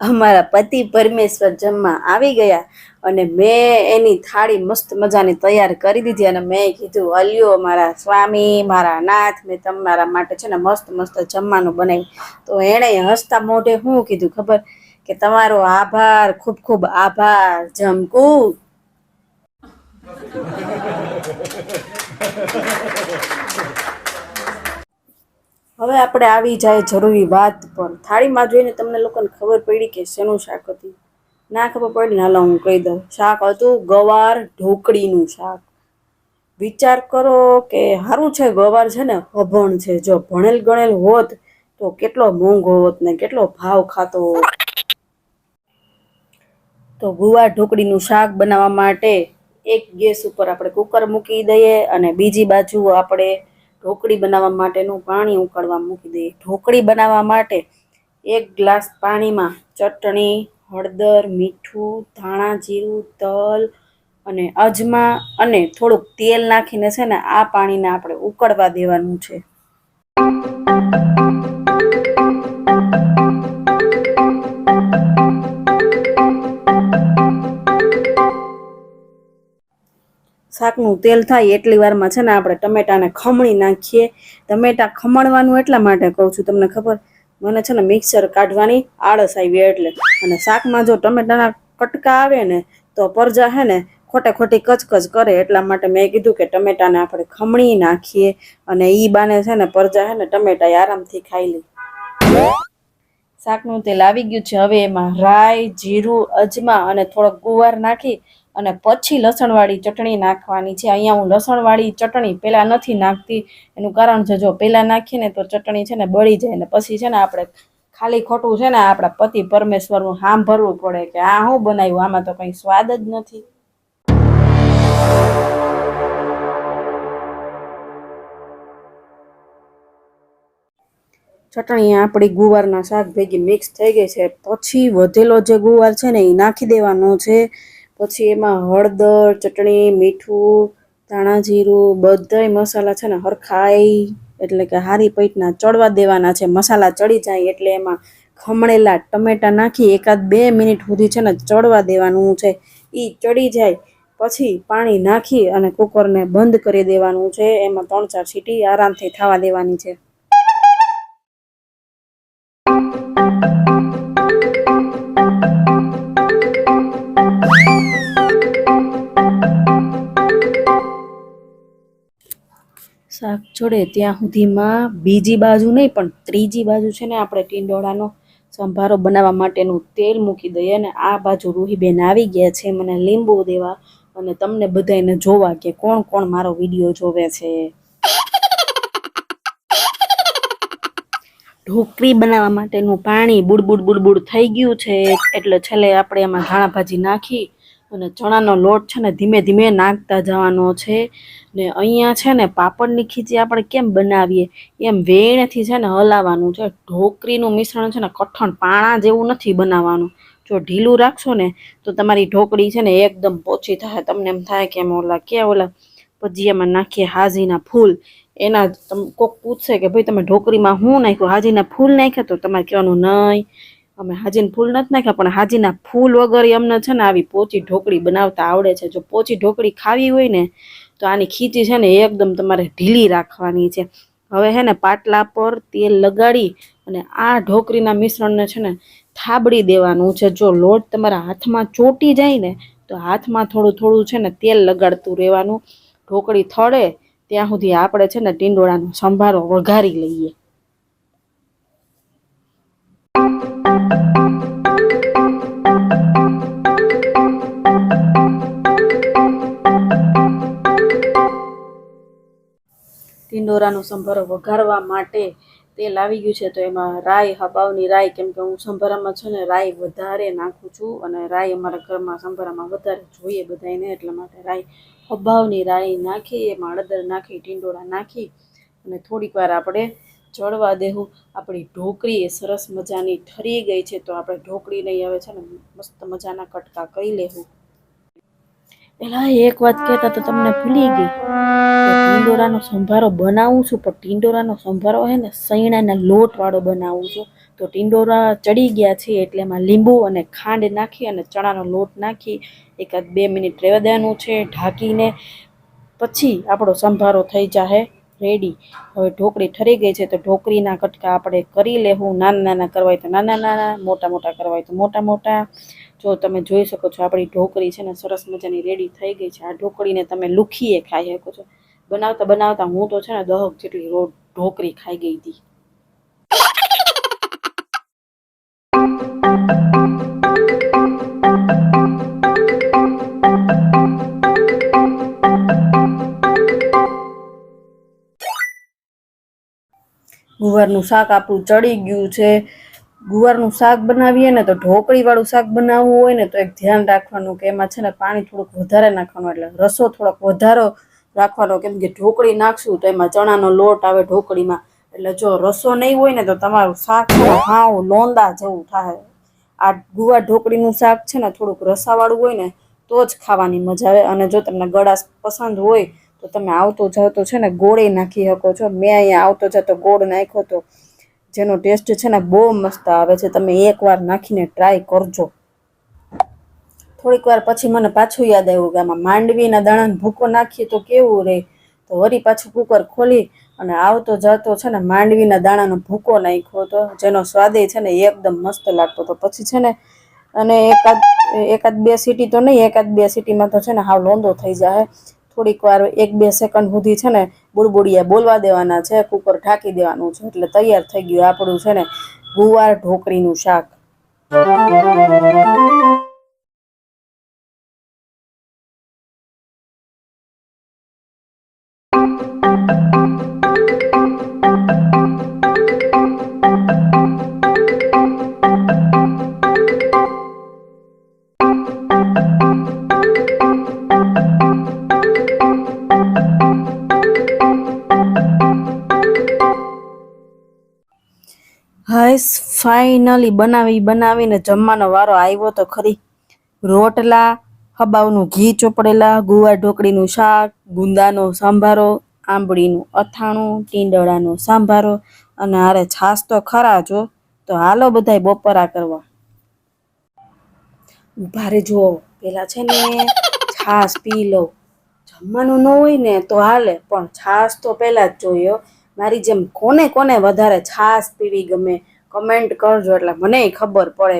અમારા પતિ પરમેશ્વર જમવા આવી ગયા અને મેં એની થાળી મસ્ત મજાની તૈયાર કરી દીધી અને મેં કીધું, અલ્યો, મારા સ્વામી, મારા નાથ, મેં તમારા માટે છે ને મસ્ત મસ્ત જમવાનું બનાવ્યું. તો એણે હસતા મોઢે શું કીધું, ખબર કે તમારો આભાર, ખૂબ ખૂબ આભાર, જમકુ. હવે આપણે આવી જાય જરૂરી વાત પર થાળીમાં જોઈને તમને લોકોને ખબર પડી કે શેનું શાક હતું. ના ખબર પડી હાલો હું કહી દઉં. શાક હતું ગવાર ઢોકળીનું શાક. વિચાર કરો કે સારું છે, ગવાર છે ને, અભણ છે. જો ભણેલ ગણેલ હોત તો કેટલો મોંઘો હોત ને કેટલો ભાવ ખાતો હોત. તો ગુવાર ઢોકળીનું શાક બનાવવા માટે એક ગેસ ઉપર આપણે કુકર મૂકી દઈએ અને બીજી બાજુ આપણે ઢોકળી બનાવવા માટેનું પાણી ઉકળવા મૂકી દઈએ. ઢોકળી બનાવવા માટે એક ગ્લાસ પાણીમાં ચટણી, હળદર, મીઠું, ધાણા, જીરું, તલ અને અજમા અને થોડુંક તેલ નાખીને છે ને આ પાણીને આપણે ઉકળવા દેવાનું છે. શાકનું તેલ થાય એટલી વારમાં છે ને આપણે ટમેટાને ખમણી નાખીએ. ટમેટા ખમણવાનું એટલા માટે કહું છું, તમને ખબર? મને છે ને મિક્સર કાઢવાની આળસ આવી એટલે. અને શાકમાં જો ટમેટાના કટકા આવે ને, તો પરજા હે ને, ખોટે ખોટી કચકચ કરે એટલા માટે મેં કીધું કે ટમેટાને આપણે ખમણી નાખીએ અને એ બાને છે ને પરજા હે ને ટમેટા આરામથી ખાઈ લે. શાકનું તેલ આવી ગયું છે, હવે એમાં રાઈ, જીરું, અજમા અને થોડોક ગુવાર નાખી અને પછી લસણવાળી ચટણી નાખવાની છે. અહીંયા હું લસણવાળી ચટણી પહેલાં નથી નાખતી. એનું કારણ છે જો પહેલાં નાખીએ તો ચટણી છે ને બળી જાય ને પછી છે ને આપણે ખાલી ખોટું છે ને આપણા પતિ પરમેશ્વરનું સાંભળવું પડે કે આ હું બનાવ્યું? આમાં તો કંઈ સ્વાદ જ નથી. ચટણી આપણી ગુવારના શાક ભેગી મિક્સ થઈ ગઈ છે. પછી વધેલો જે ગુવાર છે ને એ નાખી દેવાનો છે. પછી એમાં હળદર, ચટણી, મીઠું, ધાણા જીરું, બધાય મસાલા છે ને હરખાઈ, એટલે કે હારી પૈટના ચડવા દેવાના છે. મસાલા ચડી જાય એટલે એમાં ખમણેલા ટમેટા નાખી એકાદ બે મિનિટ સુધી છે ને ચડવા દેવાનું છે. એ ચડી જાય, પછી પાણી નાખી અને કુકરને બંધ કરી દેવાનું છે. એમાં ત્રણ ચાર સીટી આરામથી થવા દેવાની છે. શાક ચડે ત્યાં સુધીમાં બીજી બાજુ નહીં, પણ ત્રીજી બાજુ છે ને આપણે ટીંડોળાનો સંભારો બનાવવા માટેનું તેલ મૂકી દઈએ અને આ બાજુ રૂહીબેન આવી ગયા છે મને લીંબુ દેવા અને તમને બધાને જોવા કે કોણ કોણ મારો વીડિયો જોવે છે. ઢોકળી બનાવવા માટેનું પાણી બુડબુડ બુડબુડ થઈ ગયું છે, એટલે છેલ્લે આપણે એમાં ધાણા ભાજી નાખી અને ચણાનો લોટ છે ને ધીમે ધીમે નાખતા જવાનો છે. ને અહીંયા છે ને પાપડની ખીચી આપણે કેમ બનાવીએ? એમ વેણેથી છે ને હલાવવાનું છે. ઢોકળીનું મિશ્રણ છે ને કઠણ પાણા જેવું નથી બનાવવાનું. જો ઢીલું રાખશો ને તો તમારી ઢોકળી છે ને એકદમ પોચી થાય. તમને એમ થાય કે એમ ઓલા કે ઓલા ભજીયામાં નાખીએ હાજીના ફૂલ. એના કોક પૂછશે કે ભાઈ તમે ઢોકળીમાં શું નાખ્યું? હાજીના ફૂલ નાખ્યા તો તમારે કહેવાનું નહીં. અમે હાજીને ફૂલ નથી નાખ્યા, પણ હાજીના ફૂલ વગર અમને છે ને આવી પોચી ઢોકળી બનાવતા આવડે છે. જો પોચી ઢોકળી ખાવી હોય ને, તો આની ખીચી છે ને એકદમ તમારે ઢીલી રાખવાની છે. હવે હે ને પાટલા પર તેલ લગાડી અને આ ઢોકળીના મિશ્રણને છે ને થાબડી દેવાનું છે. જો લોટ તમારા હાથમાં ચોટી જાય ને, તો હાથમાં થોડું થોડું છે ને તેલ લગાડતું રહેવાનું. ઢોકળી થળે ત્યાં સુધી આપણે છે ને ટીંડોળાનો સંભારો વઘારી લઈએ. ટિંડોરાનો સંભારો વઘારવા માટે તેલ આવી ગયું છે તો એમાં રાઈ હબાવની રાઈ કેમ કે હું સંભારામાં છે ને રાઈ વધારે નાખું છું અને રાઈ અમારા ઘરમાં સંભારામાં વધારે જોઈએ બધાને એટલા માટે રાઈ હબાવની રાઈ નાખી એમાં હળદર નાખી ટિંડોળા નાખી અને થોડીક વાર આપણે ચડવા દેવું. આપણી ઢોકળી એ સરસ મજાની ઠરી ગઈ છે, તો આપણે ઢોકળી નહીં આવે છે ને, મસ્ત મજાના કટકા કરી લેવું. પેલા એક વાત કહેતા તો તમને ભૂલી ગઈ ટીંડોરાનો સંભારો બનાવું છું, પણ ટીંડોરાનો સંભારો હે ને, સૈણાના લોટવાળો બનાવું છું. તો ટીંડોરા ચડી ગયા છે એટલે એમાં લીંબુ અને ખાંડ નાખી અને ચણાનો લોટ નાખી, એકાદ બે મિનિટ રહેવા દેવાનું છે, ઢાંકીને પછી આપણો સંભારો થઈ જાહે. રેડી. હવે ઢોકળી ઠરી ગઈ છે તો ઢોકળીના કટકા આપણે કરી લેવું નાના નાના કરવા હોય તો નાના નાના, મોટા મોટા કરવા હોય તો મોટા મોટા. જો તમે જોઈ શકો છો આપણી ઢોકળી છે ને સરસ મજાની રેડી થઈ ગઈ છે. આ ઢોકળીને તમે લુખીએ ખાઈ શકો છો. બનાવતા બનાવતા હું તો છે ને દહક જેટલી રો, ઢોકળી ખાઈ ગઈ હતી. ગુવારનું શાક આપણું ચડી ગયું છે. ગુવારનું શાક બનાવીએ ને તો ઢોકળીવાળું શાક બનાવવું હોય ને તો એક ધ્યાન રાખવાનું કે એમાં છે ને પાણી થોડુંક વધારે નાખવાનું, એટલે રસો થોડોક વધારો રાખવાનો. કેમ કે ઢોકળી નાખશું તો એમાં ચણાનો લોટ આવે ઢોકળીમાં. એટલે જો રસો નહીં હોય ને તો તમારું શાક હાવ લોંદા જેવું થાય. આ ગુવાર ઢોકળીનું શાક છે ને થોડુંક રસાવાળું હોય ને તો જ ખાવાની મજા આવે. અને જો તમને ગળાશ પસંદ હોય તો તમે આવતો જતો છે ને ગોળે નાખી શકો છો. મેં અહીંયા આવતો જતો ગોળ નાખ્યો તો જેનો ટેસ્ટ છે ને બહુ મસ્ત આવે છે. તમે એકવાર નાખીને ટ્રાય કરજો. થોડીક વાર પછી મને પાછું યાદ આવ્યું કે આમાં માંડવીના દાણાનો ભૂકો નાખીએ તો કેવું રહે તો વળી પાછું કુકર ખોલી અને આવતો જતો છે ને માંડવીના દાણાનો ભૂકો નાખ્યો હતો જેનો સ્વાદે છે ને એકદમ મસ્ત લાગતો હતો. પછી છે ને અને એકાદ એકાદ બે સીટી તો નહીં, એકાદ બે સીટીમાં તો છે ને હાવ લોંદો થઈ જાય થોડીક વાર, એક બે સેકન્ડ સુધી છે ને બુડબુડિયા બોલવા દેવાના છે, કુકર ઢાંકી દેવાનું છે, એટલે તૈયાર થઈ ગયું આપણું છે ને ગુવાર ઢોકળીનું શાક. હાઈસ ફાઇનલી બનાવી, બનાવીને જમવાનો વારો આવ્યો તો ખરી. રોટલા, હબાવનું ઘી ચોપડેલા, ગુવાર ઢોકળીનું શાક, ગુંદાનો સાંભારો, આંબળીનું અથાણું, ટીંડળાનો સાંભારો અને હારે છાશ તો ખરા જો તો હાલો બધાય બપોરા કરવા. ભારે જુઓ, પેલા છે ને છાશ પી લો જમવાનું ન હોય ને તો હાલે, પણ છાશ તો પહેલા જ જોયો મારી જેમ કોને કોને વધારે છાશ પીવી ગમે કમેન્ટ કરજો એટલે મને ખબર પડે.